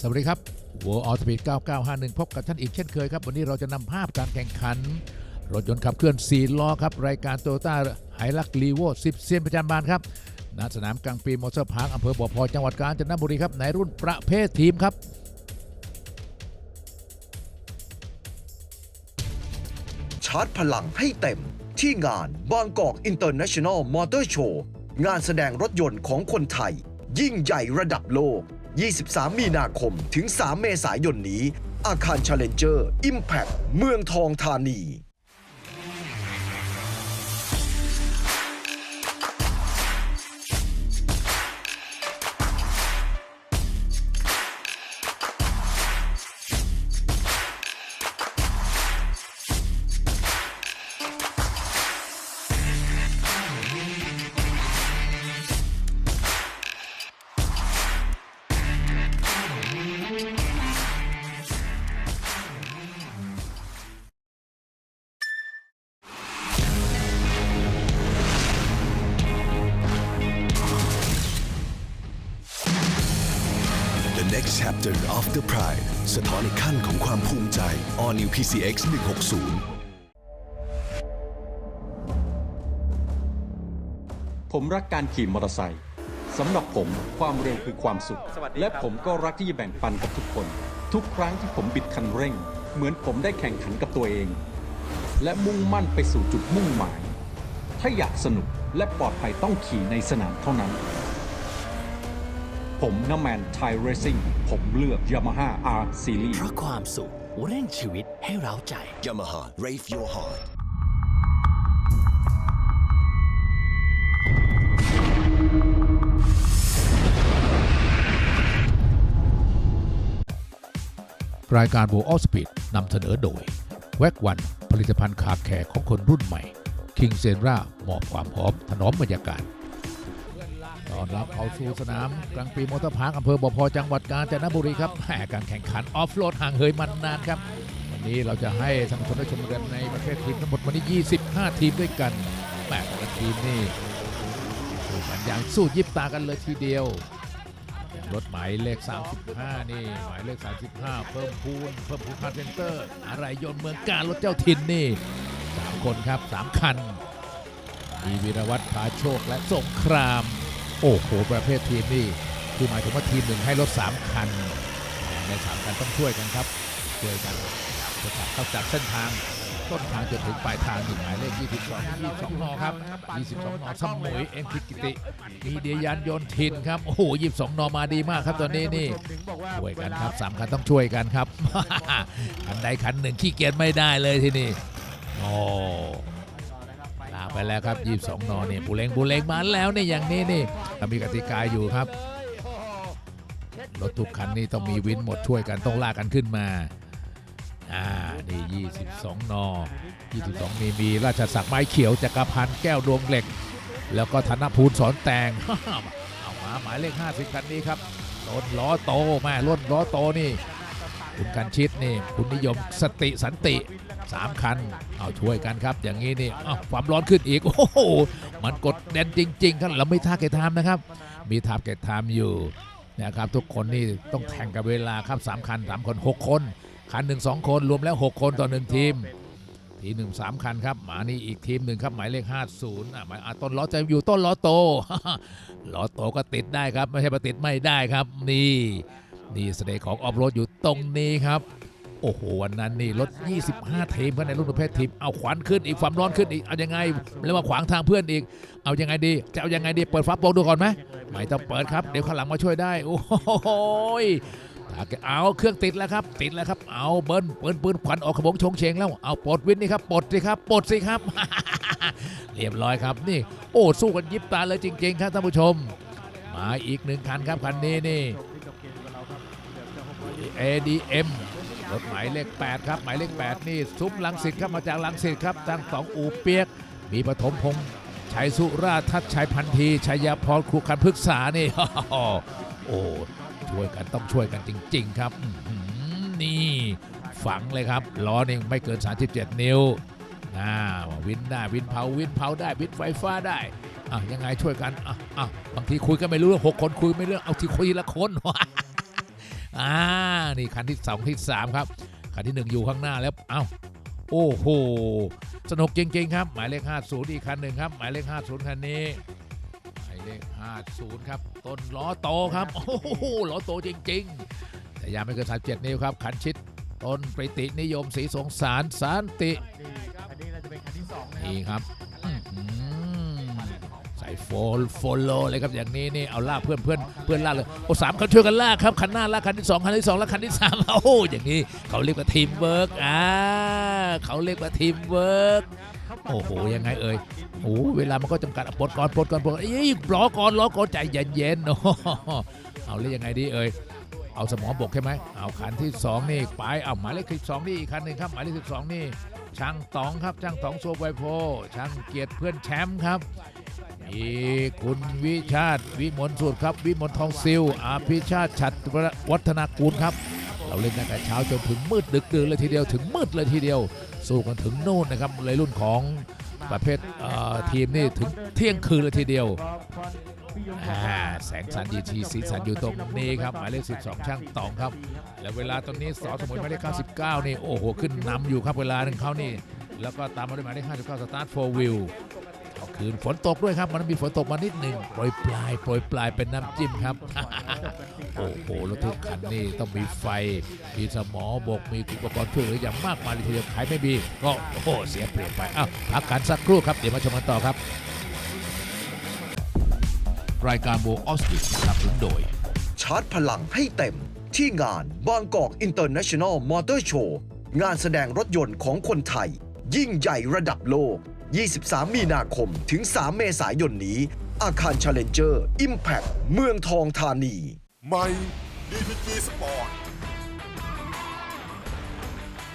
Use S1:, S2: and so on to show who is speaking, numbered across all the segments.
S1: สวัสดีครับ World All Speed 9951 พบกับท่านอีกเช่นเคยครับ วันนี้เราจะนำภาพการแข่งขัน รถยนต์ขับเคลื่อน 4 ล้อครับ รายการโตโยต้าไฮลักลีโว10 เซียนประจำบานครับณสนามกลางปีมอเตอร์พาร์คอำเภอบ่อพลอยจังหวัดกาญจนบุรีครับ ในรุ่นประเภททีมครับ
S2: ชาร์จพลังให้เต็มที่งานบางกอกอินเตอร์เนชั่นแนลมอเตอร์โชว์งานแสดงรถยนต์ของคนไทย ยิ่งใหญ่ระดับโลก 23 มีนาคมถึง 3 เมษายนนี้ อาคาร Challenger Impact เมืองทองธานี
S3: the pride สะท้อนอีกขั้นของความภูมิใจ All New PCX 160
S4: ผมรักการขี่มอเตอร์ไซค์สำหรับผมความเร็วคือความสุข และผมก็รักที่จะแบ่งปันกับทุกคน ทุกครั้งที่ผมบิดคันเร่ง เหมือนผมได้แข่งขันกับตัวเอง และมุ่งมั่นไปสู่จุดมุ่งหมาย ถ้าอยากสนุกและปลอดภัยต้องขี่ในสนามเท่านั้น ผมน้ำแมนไทยเรซิ่ง ผมเลือก Yamaha R Series
S5: เพราะความสุขเร่งชีวิตให้เร้าใจ
S3: Yamaha Rave Your Heart
S1: รายการ World All Speed นำเสนอโดย แว็กวันผลิตภัณฑ์ขาแขกของคนรุ่นใหม่ King s e n r a มอบความหอมถนอมบรรยากาศต้ อนรับเข้าสู่สนามกลางปีมอเตอร์พาร์คอำเภอบ่อพอจังหวัดกาญจนบุรีครับแหมการแข่งขันออฟโรดห่างเหินมานานครับ วันนี้เราจะให้ท่านผู้ชมได้ชมกันในประเภททีมทั้งหมดวันนี้ 25 ทีมด้วยกันแหมแต่ละทีมนี่สู้กันอย่างสู้ยิบตากันเลยทีเดียวรถหมายเลข 35 นี่ หมายเลข 35 เพิ่มพูนเพิ่มพูนคาร์เซนเตอร์ อะไรยนเมืองการรถเจ้าถิ่นนี่ 3 คนครับ 3 คันมีวีรวัตรพาโชคและสงคราม โอ้โห ประเภททีมนี่คือหมายถึงว่าทีมหนึ่งให้รถ3คัน ใน3คันต้องช่วยกันครับช่วยกันจะขับเข้าจากเส้นทางต้นทางจนถึงปลายทางนี่หมายเลข 22 22นอครับ 22นอสมุยเอ็นทิกิติ มีเดียยานยนทินครับ โอ้โห 22 นอมาดีมากครับตอนนี้นี่ช่วยกันครับสามคันต้องช่วยกันครับคันใดคันหนึ่งขี้เกียจไม่ได้เลยที่นี่โอ้ ไปแล้วครับ 22 นอนี่บุเลงบุเลงมาแล้วนี่อย่างนี้นี่มีกติกาอยู่ครับ รถทุกคันนี่ต้องมีวินหมดช่วยกันต้องลากกันขึ้นมาอ่านี่22 นอ 22 มีมีราชศักดิ์ไม้เขียวจักรพันธ์แก้วดวงเหล็ก แล้วก็ธนภูลสอนแตงเอามาหมายเลข 50 คันนี้ครับรถล้อโตม่รถล้อโตนี่คุณกันชิดนี่คุณนิยมสติสันติ 3 คัน เอาช่วยกันครับ อย่างนี้นี่อ้าวความร้อนขึ้นอีก โอ้โห มันกดเด่นจริงๆครับเราไม่ท่าเกตไทม์นะครับ มีทาเกตไทม์อยู่นะครับทุกคนนี่ต้องแข่งกับเวลาครับ 3 คัน 3 คน 6 คน คันหนึ่งสองคนรวมแล้ว 6 คนต่อหนึ่งทีม ทีมหนึ่งสามคันครับหมานี่อีกทีมหนึ่งครับ หมายเลข 50อะหมายอะต้นล้อจะอยู่ต้นล้อโตล้อโตก็ติดได้ครับ ไม่ใช่ประติดไม่ได้ครับ นี่นี่เสน่ห์ของออฟโรดอยู่ตรงนี้ครับ โอ้โหวันนั้นนี่รถ25 ทีมครับในรุ่นประเภททีมเอาขวัญขึ้นอีกความร้อนขึ้นอีกเอายังไงแล้วมาขวางทางเพื่อนอีก เอายังไงดี จะเอายังไงดีเปิดฟ้าโปร่งดูก่อนไหมไม่ต้องเปิดครับเดี๋ยวข้างหลังมาช่วยได้โอ้โหยเอาเครื่องติดแล้วครับติดแล้วครับ เอาเบิ้ลปืนปืนขวัญออกขบงชงเชงแล้วเอาปลดวินนี่ครับปลดสิครับปลดสิครับ เรียบร้อยครับนี่ โอ้สู้กันยิบตาเลยจริง ๆ ครับท่านผู้ชม มาอีกหนึ่งคันครับคันนี้นี่ ADM รถหมายเลข 8 ครับ หมายเลข 8 นี่ซุ้มลังสิตครับมาจากลังสิตครับทั้งสองอูเปียก มีปฐมพงษ์ชัยสุราชทัศชัยพันธีชัยพรครูคันพฤกษานี่โอ้ช่วยกันต้องช่วยกันจริง ๆ ครับนี่ฝังเลยครับล้อนี่ไม่เกิน 37 นิ้วอ่าวินได้วินเผาวินเผาได้วินไฟฟ้าได้อะยังไงช่วยกันอะอะบางทีคุยกันไม่รู้เรื่องหกคนคุยไม่เรื่องเอาทีคุยละคน อ่านี่คันที่สองที่สามครับคันที่หนึ่งอยู่ข้างหน้าแล้วเอ้าโอ้โหสนุกจริงๆครับ หมายเลข50อีกคันหนึ่งครับ หมายเลข50คันนี้หมายเลข50ครับ ต้นล้อโตครับโอ้โหล้อโตจริง ๆ แต่ยางไม่เกิน37นิ้วครับขันชิดต้นปริตินิยมสีสงสารสันติ
S6: อันนี้เราจะเป็นคันที่สองนะครับ
S1: นี่ครับอื้อหือใส่ โฟลโฟลโลเลยครับอย่างนี้นี่เอาลากเพื่อนเพื่อนเพื่อนลากเลยโอ้สามคันช่วยกันลากครับคันหน้าลากคันที่สองคันที่สองแล้วคันที่สามโอ้อย่างนี้เขาเรียกว่าทีมเวิร์กอ่าเขาเรียกว่าทีมเวิร์กโอ้โหยังไงเอ่ยโอ้เวลามันก็จำกัดปลดก่อนปลดก่อนปลดก่อนเอ้ยรอก่อนรอก่อนใจเย็นๆโอ้โหเอาเรียกยังไงดีเอ่ยเอาสมองบกใช่ไหมเอาคันที่สองนี่ไปเอาหมายเลขสิบสองนี่อีกคันหนึ่งครับหมายเลขสิบสองนี่ช่างตองครับช่างตองโซไวโพช่างเกียรติเพื่อนแชมป์ครับ มีคุณวิชาติวิมลสุดครับ วิมลทองซิลอาภิชาติฉัตรวัฒนากูลครับ เราเล่นตั้งแต่เช้าจนถึงมืดดึกดื่นเลยทีเดียวถึงมืดเลยทีเดียว สู้กันถึงนู่นนะครับเลยรุ่นของประเภททีมนี่ถึงเที่ยงคืนเลยทีเดียวอ่าแสงสันดีทีสีสันอยู่ตรงนี้ครับหมายเลข 12 ช่างตองครับ และเวลาตอนนี้สอสมุนหมายเลข 99 นี่ โอ้โห ขึ้นนำอยู่ครับเวลาหนึ่งเขานี่ แล้วก็ตามมาด้วยหมายเลข 59 สตาร์ทโฟวิว คืนฝนตกด้วยครับ มันมีฝนตกมานิดหนึ่งโปรยปลายโปรยปลายเป็นน้ำจิ้มครับโอ้โหรถทุกคันนี่ต้องมีไฟ มีสมอบกมีอุปกรณ์ช่วยเหลืออย่างมากมายเลยทีเดียวขายไม่มี ก็โอ้โหเสียเปรียบไปอ้าวพักกันสักครู่ครับเดี๋ยวมาชมกันต่อครับ รายการโบออสติสนับสนุนโดย
S2: ชาร์จพลังให้เต็มที่งานบางกอกอินเตอร์เนชั่นแนลมอเตอร์โชว์งานแสดงรถยนต์ของคนไทย ยิ่งใหญ่ระดับโลก 23 มีนาคมถึง 3 เมษายนนี้ อาคาร Challenger Impact เมืองทองธานี
S7: ใหม่ DPG Sport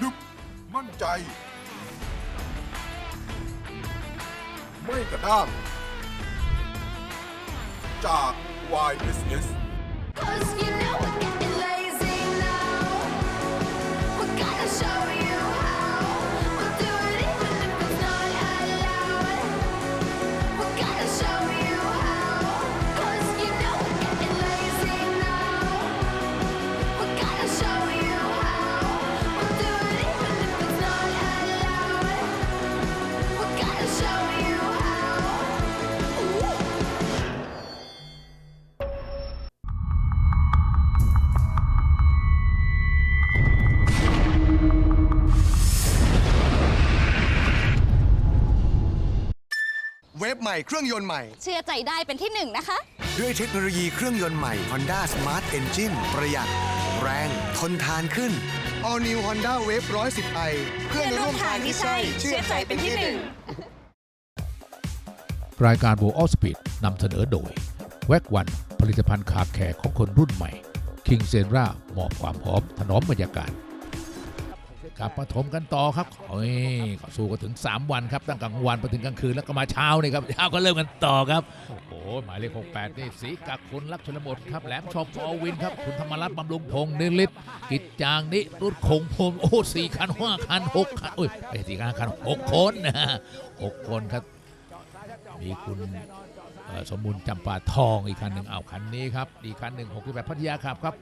S7: นึกมั่นใจ ไม่กระด้างจาก YSS
S8: Cause you know we're getting
S9: ม่เครื่องยนต์ใหม่
S10: เชื่อใจได้เป็นที่หนึ่งนะคะ
S9: ด้วยเทคโนโลยีเครื่องยนต์ใหม่ Honda Smart Engine ประหยัด แรง ทนทานขึ้น All New Honda Wave 110i เพื่อนร่วมทางที่ใช่ เชื่อใจเป็นที่หนึ่ง
S1: รายการโบออสปีดนำเสนอโดยแวกวันผลิตภัณฑ์คาแคร์ของคนรุ่นใหม่คิงเซนรามอบความหอมถนอมบรรยากาศ กลับมาชมกันต่อครับเฮ้ยสู้กันถึง 3 วันครับตั้งกลางวันไปถึงกลางคืนแล้วก็มาเช้านี่ครับเช้าก็เริ่มกันต่อครับโอ้โหหมายเลข68นี่สีกักคุณลักษณบดครับแหลมชอบฟอร์วินครับคุณธรรมรัตน์บำรุงพงษ์นิลิตกิจจางนิรุดคงพรมโอ้สี่คันห้าคันหกคันโอ้ยไปสี่คันห้าคันหกคนนะฮะหกคนครับมีคุณสมบูรณ์จำปาทองอีกคันหนึ่งเอาคันนี้ครับอีกคันหนึ่ง68พัทยาขับครับ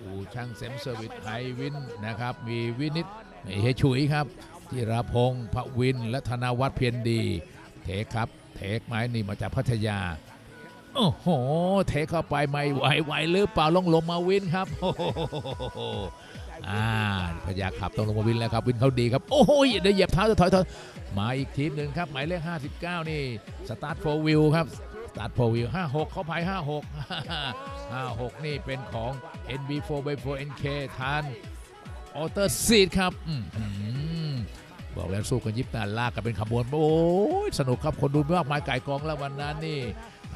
S1: อู่ช่างเซมเซอร์วิสไฮวินนะครับ มีวินิต เฮยฉุยครับจิรพงศ์พระวินและธนาวัฒน์เพียรดี เทคครับ เทคไม้นี่มาจากพัทยา โอ้โห เทคเข้าไปไม่ไหวไหวหรือเปล่าลงลงมาวินครับโอ้โหอ่าพยาขับต้องลงมาวินแล้วครับ วินเขาดีครับ โอ้โหเดี๋ยวเหยียบเท้าจะถอยถอยมาอีกทีมหนึ่งครับ หมายเลข59 นี่สตาร์ทโฟวิวครับสตาร์ทโฟวิว56 เขาพาย56 56 นี่เป็นของ NB4x4 NK ทาน ออเตอร์ซีดครับบอกแล้วสู้กันยิบตาลากกันเป็นขบวน โอ้ยสนุกครับคนดูมากมายไก่กองแล้ววันนั้นนี่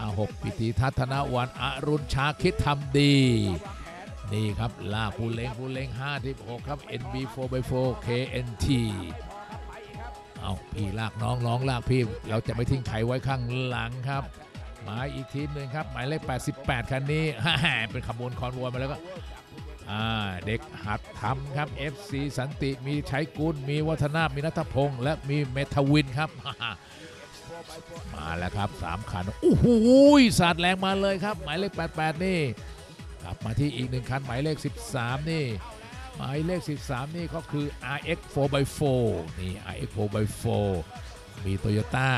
S1: อาหกปิติทัศนวันอรุณชาคิดทำดี นี่ครับลากผู้เล็งผู้เล็ง56 ครับ NB4x4 KNT เอาพี่ลากน้องน้องลากพี่ เราจะไม่ทิ้งใครไว้ข้างหลังครับ มาอีกทีมหนึ่งครับ หมายเลข 88 คันนี้ เป็นขบวนคอนวอยมาแล้วก็ เด็กหัดทำครับ FC สันติมีชัยกุลมีวัฒนา มีนัทพงศ์และมีเมทวินครับ มาแล้วครับ3คันโอ้โหสาดแรงมาเลยครับ หมายเลข 88 นี่ กลับมาที่อีกหนึ่งคัน หมายเลข 13 นี่ หมายเลข 13 นี่ก็คือ RX 4x4 นี่ RX 4x4 มีโตโยต้า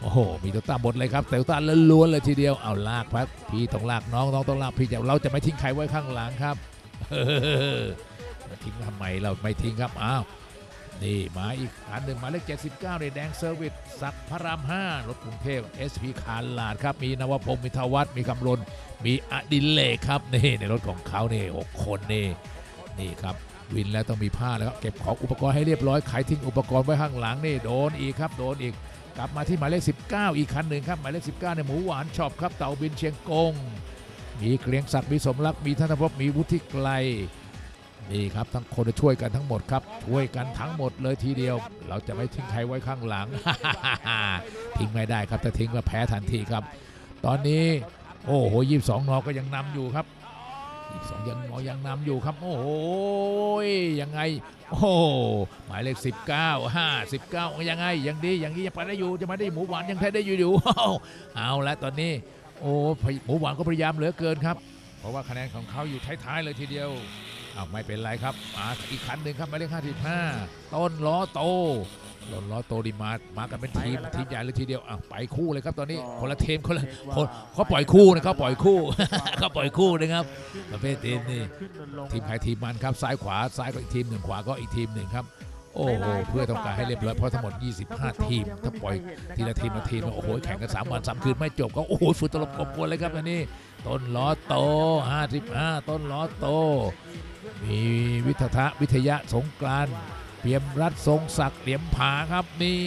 S1: โอ้โห มีโตโยต้าหมดเลยครับโตโยต้าล้วนๆเลยทีเดียว เอาลากพัดพี่ต้องลากน้องน้องต้องลากพี่จะเราจะไม่ทิ้งใครไว้ข้างหลังครับ ทิ้งทำไมเราไม่ทิ้งครับอ้าวนี่มาอีกคันหนึ่งหมายเลข 79ในแดงเซอร์วิสสักพระราม 5 รถกรุงเทพ SP คาร์ลาดครับ มีนวพงศ์มีทวัฒน์มีคำรณมีอดิเลกครับนี่ในรถของเขานี่หกคนนี่นี่ครับวินแล้วต้องมีผ้าแล้วครับเก็บของอุปกรณ์ให้เรียบร้อยขายทิ้งอุปกรณ์ไว้ข้างหลังนี่โดนอีกครับโดนอีก กลับมาที่หมายเลข 19 อีกคันหนึ่งครับหมายเลข 19 ในหมูหวานช็อปครับเต่าบินเชียงกง มีเกรียงศักดิ์มีสมรักมีธนภพมีวุฒิไกลนี่ครับทั้งคนช่วยกันทั้งหมดครับ ช่วยกันทั้งหมดเลยทีเดียว เราจะไม่ทิ้งใครไว้ข้างหลัง ทิ้งไม่ได้ครับถ้าทิ้งก็แพ้ทันทีครับ ตอนนี้โอ้โหยี่สองนอก็ยังนำอยู่ครับยี่สองยังนอยังนำอยู่ครับ โอ้โหยังไง โอ้หมายเลข19 5 19ยังไงยังดียังนี้ยังไปได้อยู่จะมาได้หมูหวานยังแท้ได้อยู่อยู่เอาละตอนนี้ โอ้หมูหวานก็พยายามเหลือเกินครับ เพราะว่าคะแนนของเขาอยู่ท้ายๆเลยทีเดียวเอาไม่เป็นไรครับมาอีกคันหนึ่งครับหมายเลข55ต้นล้อโตต้นล้อโตดีมามากันเป็นทีมทีมใหญ่เลยทีเดียวอะไปคู่เลยครับตอนนี้คนละทีมคนละคนเขาปล่อยคู่นะเขาปล่อยคู่เขาปล่อยคู่นะครับประเภททีมนี่ทีมใครทีมมันครับซ้ายขวาซ้ายก็อีกทีมหนึ่งขวาก็อีกทีมหนึ่งครับ โอ้โหเพื่อต้องการให้เรียบร้อยเพราะทั้งหมด 25 ทีม ถ้าปล่อยทีละทีมละทีมโอ้โหแข่งกัน3วัน3คืนไม่จบก็โอ้โหฝุ่นตลบกบกวนเลยครับอันนี้ ต้นล้อโต 55 ต้นล้อโต มีวิทยะวิทยะสงกรานต์เปี่ยมรัฐทรงศักดิ์เหลี่ยมผาครับนี่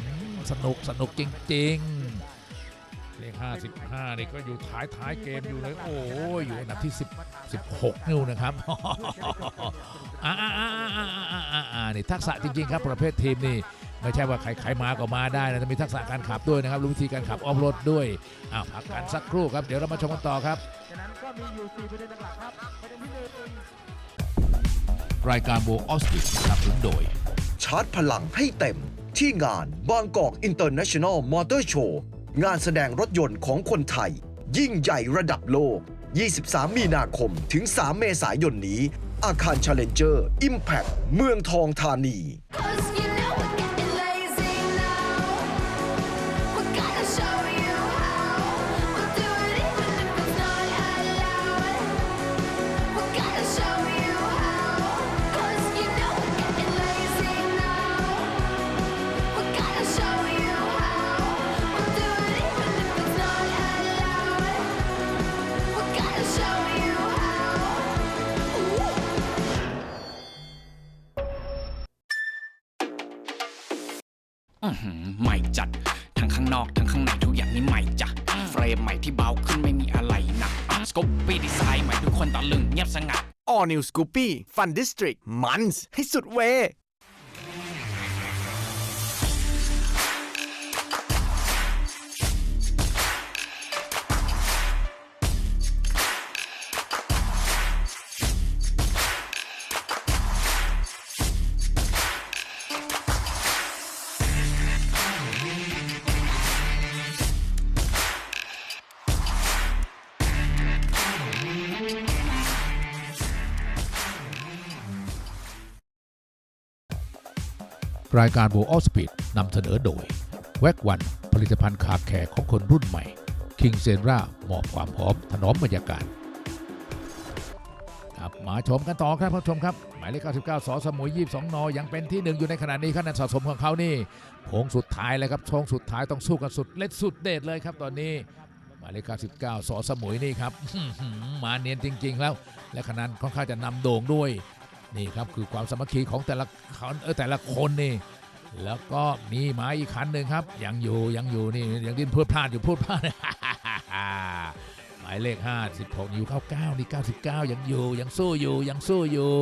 S1: อืมสนุกสนุกจริงๆเลข 55 นี่ก็อยู่ท้ายท้ายเกมอยู่เลย โอ้ยอยู่อันดับที่ 10 16 นิ้วนะครับอ่าอ่าอ่าอ่าอ่าอ่าอ่านี่ทักษะจริง ๆ ครับ ประเภททีมนี่ไม่ใช่ว่าใครใครมาก็มาได้นะจะมีทักษะการขับด้วยนะครับรู้วิธีการขับออฟโรดด้วยอ้าวพักกันสักครู่ครับ เดี๋ยวเรามาชมกันต่อครับ
S6: รา
S1: ยการโบออสติสนับสนุนโดย
S2: ชาร์จพลังให้เต็มที่งานบางกอกอินเตอร์เนชั่นแนลมอเตอร์โชว์ งานแสดงรถยนต์ของคนไทย ยิ่งใหญ่ระดับโลก 23 มีนาคมถึง 3 เมษายนนี้ อาคาร Challenger Impact เมืองทองธานี
S5: ใหม่จัด ทั้งข้างนอกทั้งข้างในทุกอย่างนี่ใหม่จ้ะเฟรมใหม่ที่เบาขึ้นไม่มีอะไรหนักสกปปี้ดีไซน์ใหม่ทุกคนตะลึงเงียบสงัด
S9: All New Scoopy Fun District มันให้สุดเว
S1: รายการโบออสปีดนำเสนอโดยแว็กวันผลิตภัณฑ์คาแคร์ของคนรุ่นใหม่คิงเซนราหมอบความหอมถนอมบรรยากาศครับมาชมกันต่อครับท่านผู้ชมครับ หมายเลข 99 สอสมุย 22นอยังเป็นที่หนึ่งอยู่ในขณะนี้คะแนนสะสมของเขานี่โค้งสุดท้ายเลยครับช่วงสุดท้ายต้องสู้กันสุดเล็ดสุดเด็ดเลยครับตอนนี้หมายเลข 99 สอสมุยนี่ครับมาเนียนจริง ๆ แล้ว และคะแนนค่อนข้างจะนำโด่งด้วย นี่ครับคือความสามัคคีของแต่ละคนเออแต่ละคนนี่ แล้วก็มีหมาอีกคันหนึ่งครับ ยังอยู่ยังอยู่นี่ยังดิ้นพูดพลาดอยู่พูดพลาด หมายเลข56อยู่99นี่99 ยังอยู่ยังสู้อยู่ยังสู้อยู่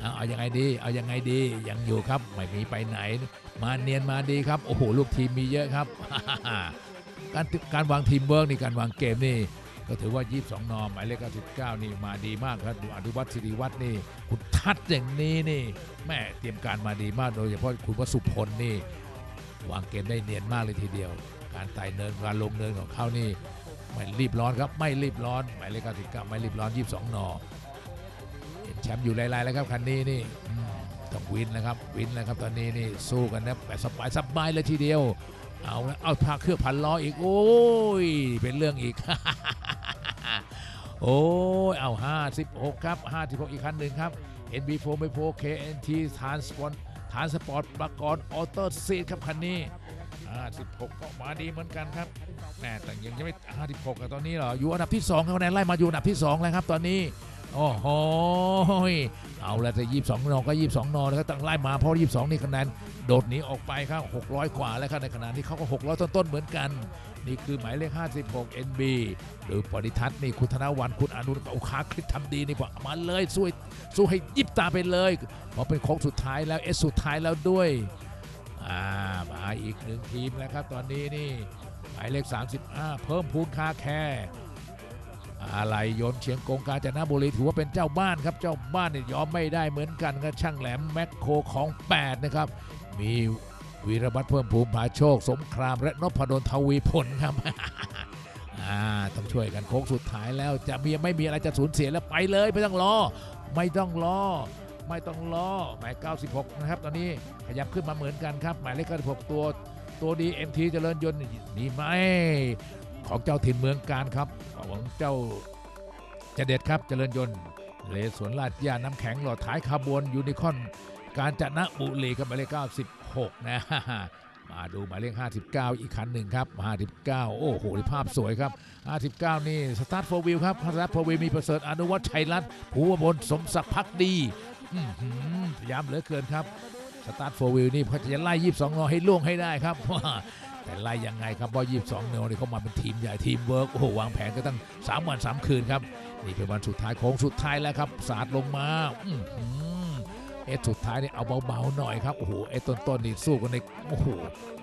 S1: เอาเอายังไงดี เอายังไงดี ยังอยู่ครับ ไม่มีไปไหน มาเนียนมาดีครับ โอ้โห ลูกทีมมีเยอะครับ การการวางทีมเวิร์กนี่การวางเกมนี่ ก็ถือว่า 22 นอมหมายเลข99 นี่มาดีมากครับดูอนุวัฒน์สิริวัฒน์นี่ คุณทัดอย่างนี้นี่แม่เตรียมการมาดีมากโดยเฉพาะคุณวสุพลนี่ วางเกมได้เนียนมากเลยทีเดียว การไต่เนินการลงเนินของเขานี่ไม่รีบร้อนครับไม่รีบร้อนหมายเลข99ไม่รีบร้อน 22 นอเห็นแชมป์อยู่ไล่ๆแล้วครับคันนี้นี่ต้องวินนะครับวินนะครับตอนนี้นี่สู้กันนะแบบสบายสบายเลยทีเดียว เอาเอาพาเครื่องพันล้ออีกโอ้ยเป็นเรื่องอีก โอ้ยเอา 56 ครับ 56 อีกคันหนึ่งครับ NB4 ไม่โฟ KNT ทานสปอนทานสปอร์ตประกอบออโต้ซีดครับคันนี้ 56 ก็มาดีเหมือนกันครับแน่แต่ยังไม่ 56กับตอนนี้เหรอ อยู่อันดับที่ 2 ครับคะแนนไล่มาอยู่อันดับที่ 2 แล้วครับตอนนี้ โอ้โหเอาละแต่22 นอก็ 22 นอแล้วก็ตั้งไล่มาเพราะ 22 นี่คะแนนโดดหนีออกไปครับ 600 กว่าแล้วครับในขณะที่เขาก็ 600 ต้นๆเหมือนกัน นี่คือหมายเลข 56 NB หรือปริทัศน์นี่คุณธนวันคุณอนุนเอาขาคลิกทำดีนี่บอกมาเลยสู้ให้สู้ให้ยิบตาไปเลยพราะเป็นโค้งสุดท้ายแล้วเอสสุดท้ายแล้วด้วยอ่ามาอีกหนึ่งทีมแล้วครับตอนนี้นี่หมายเลข 35 เพิ่มพูนคาแคร์อะไรยนเชียงกงกาญจนบุรีถือว่าเป็นเจ้าบ้านครับเจ้าบ้านเนี่ยยอมไม่ได้เหมือนกันกับช่างแหลมแมคโครของ 8 นะครับ มี วีรบัตรเพิ่มภูมิผาโชคสงคราม และนพดลทวีผลครับต้องช่วยกันโค้งสุดท้ายแล้วจะมีไม่มีอะไรจะสูญเสียแล้วไปเลยไม่ต้องรอ ไม่ต้องรอ ไม่ต้องรอหมาย96 นะครับ ตอนนี้ขยับขึ้นมาเหมือนกันครับ หมายเลข96ตัว ตัวดี MT เจริญยนต์นี่ไหมของเจ้าถิ่นเมืองการครับของเจ้าเจเด็ดครับเจริญยนต์เลสวนลาดยาน้ำแข็งหลอดท้ายขบวนยูนิคอน การจนะบุรีกับหมายเลข90 6 นะ มาดูหมายเลข 59 อีกคันหนึ่งครับ 59 โอ้โหภาพสวยครับ 59 นี่สตาร์ทโฟวิลครับสตาร์ทโฟวิลมีประเสริฐอนุวัฒน์ชัยรัตน์ภูวบลสมศักดิ์พักดีอื้อหือพยายามเหลือเกินครับสตาร์ทโฟวิลนี่เขาจะไล่22นอให้ล่วงให้ได้ครับแต่ไล่ยังไงครับเพราะ22นอนี่เขามาเป็นทีมใหญ่ทีมเวิร์กโอ้โหวางแผนก็ตั้ง 3 วัน 3 คืนครับ นี่เป็นวันสุดท้ายโค้งสุดท้ายแล้วครับ สาดลงมาอื เอสสุดท้ายนี่เอาเบาๆหน่อยครับโอ้โหเอสต้นๆนี่สู้กันในโอ้โห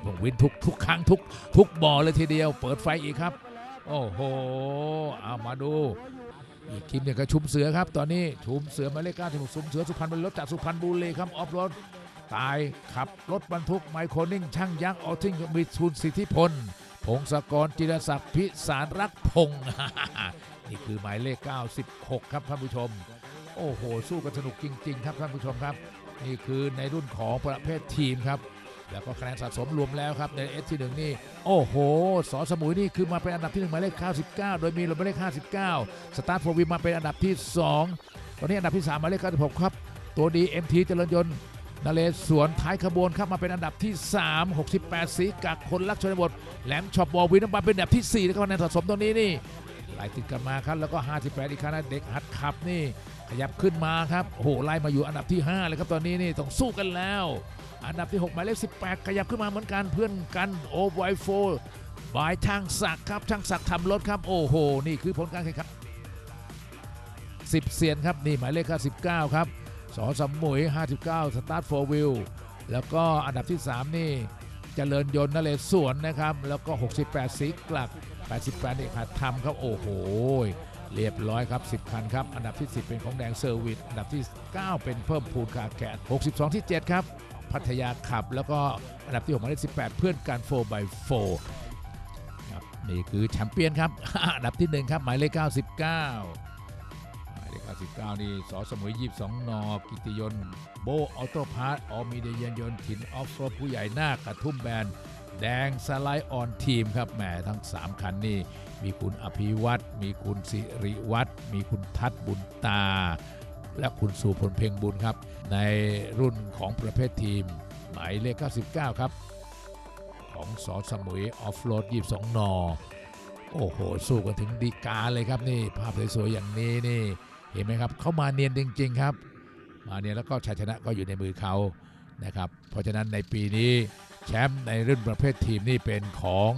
S1: วงวินทุกทุกครั้งทุกทุกบ่อเลยทีเดียว เปิดไฟอีกครับ โอ้โหเอามาดูอีกทีมเนี่ยก็ชุมเสือครับ ตอนนี้ชุมเสือหมายเลขเก้าที่ชุมเสือสุพรรณบุรีรถจากสุพรรณบุรีครับออฟรถตายขับรถบรรทุกไมโครนิ่งช่างยักษ์ออทิงมีทุนสิทธิพลพงศกรจิรศักดิ์พิสารรักพงศ์นี่คือหมายเลข 96 ครับท่านผู้ชม โอ้โห สู้กันสนุกจริง ๆ ครับท่านผู้ชมครับ นี่คือในรุ่นของประเภททีมครับ แล้วก็คะแนนสะสมรวมแล้วครับในเอสที่หนึ่งนี่ โอ้โหสอสมุยนี่คือมาเป็นอันดับที่1หมายเลข99 โดยมีหมายเลข59 สตาร์ทโฟวิมาเป็นอันดับที่ 2 ตอนนี้อันดับที่3หมายเลข96ครับ ตัวดี MT เจริญยนต์นเรศวรท้ายขบวนครับมาเป็นอันดับที่ 3 68 สีกักคนรักชนบทแหลมช็อปบอลวินน้ำบาเป็นอันดับที่4แล้วก็คะแนนสะสมตรงนี้นี่ ไล่ติดกันมาครับแล้วก็ 58 อีกครั้งนะเด็กหัดขับนี่ขยับขึ้นมาครับโอ้โหไล่มาอยู่อันดับที่ 5 เลยครับตอนนี้นี่ต้องสู้กันแล้ว อันดับที่ 6 หมายเลข 18 ขยับขึ้นมาเหมือนกันเพื่อนกันโอไวโฟบายช่างศักด์ครับช่างศักดิ์ทำรถครับโอ้โห นี่คือผลการแข่งขัน10เซียนครับนี่หมายเลข59ครับสอสมุย 59 สตาร์ทโฟวิลแล้วก็อันดับที่ 3 นี่เจริญยนต์นเรศวรนะครับ แล้วก็ 68 สีกลัก 88นี่ขัดทำครับโอ้โห เรียบร้อยครับ 10 คันครับ อันดับที่ 10 เป็นของแดงเซอร์วิสอันดับที่ 9 เป็นเพิ่มพูนคาแกน62 ที่ 7 ครับ พัทยาขับ แล้วก็อันดับที่6หมายเลข18 เพื่อนการ 4x4 นี่คือแชมเปี้ยนครับอันดับที่ 1 ครับ หมายเลข 99หมายเลข99นี่สอสมุย 22 นอ กิติยน โบออโต้พาร์ตออมีเดียนยนถิ่นออฟโรดผู้ใหญ่หน้ากระทุ่มแบน แดงสไลด์ออนทีมครับแหมทั้ง 3 คันนี่มีคุณอภิวัตรมีคุณสิริวัตรมีคุณทัศบุญตา และคุณสุพลเพ่งบุญครับ ในรุ่นของประเภททีม หมายเลข 99 ครับ ของสอสมุยออฟโรด 22 นอ โอ้โห สู้กันถึงดีกาเลยครับนี่ ภาพสวยๆอย่างนี้นี่ เห็นไหมครับ เขามาเนียนจริง ๆ ครับ มาเนียนแล้วก็ชัยชนะก็อยู่ในมือเขานะครับ เพราะฉะนั้นในปีนี้ แชมป์ในรุ่นประเภททีมนี่เป็นของ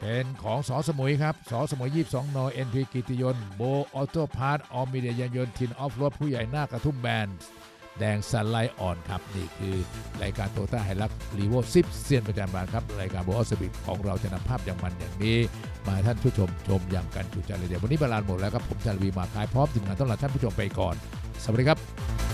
S1: เป็นของสอสมุยครับสอสมุย 22 นอ NP กิติยนโบออโต้พาร์ตออมมีเดียยานยนต์ทินออฟโรดผู้ใหญ่หน้ากระทุ่มแบนแดงสไลด์อ่อนครับ นี่คือรายการโตต้าไฮรักรีโวซิปเซียนประจำบานครับ รายการโบออสบิกของเราจะนำภาพอย่างมันอย่างนี้ มาให้ท่านผู้ชมชมอย่างกันจุใจเลยเดียววันนี้เวลาหมดแล้วครับ ผมจันวีมาคายพร้อมทีมงานต้อนรับท่านผู้ชมไปก่อน สวัสดีครับ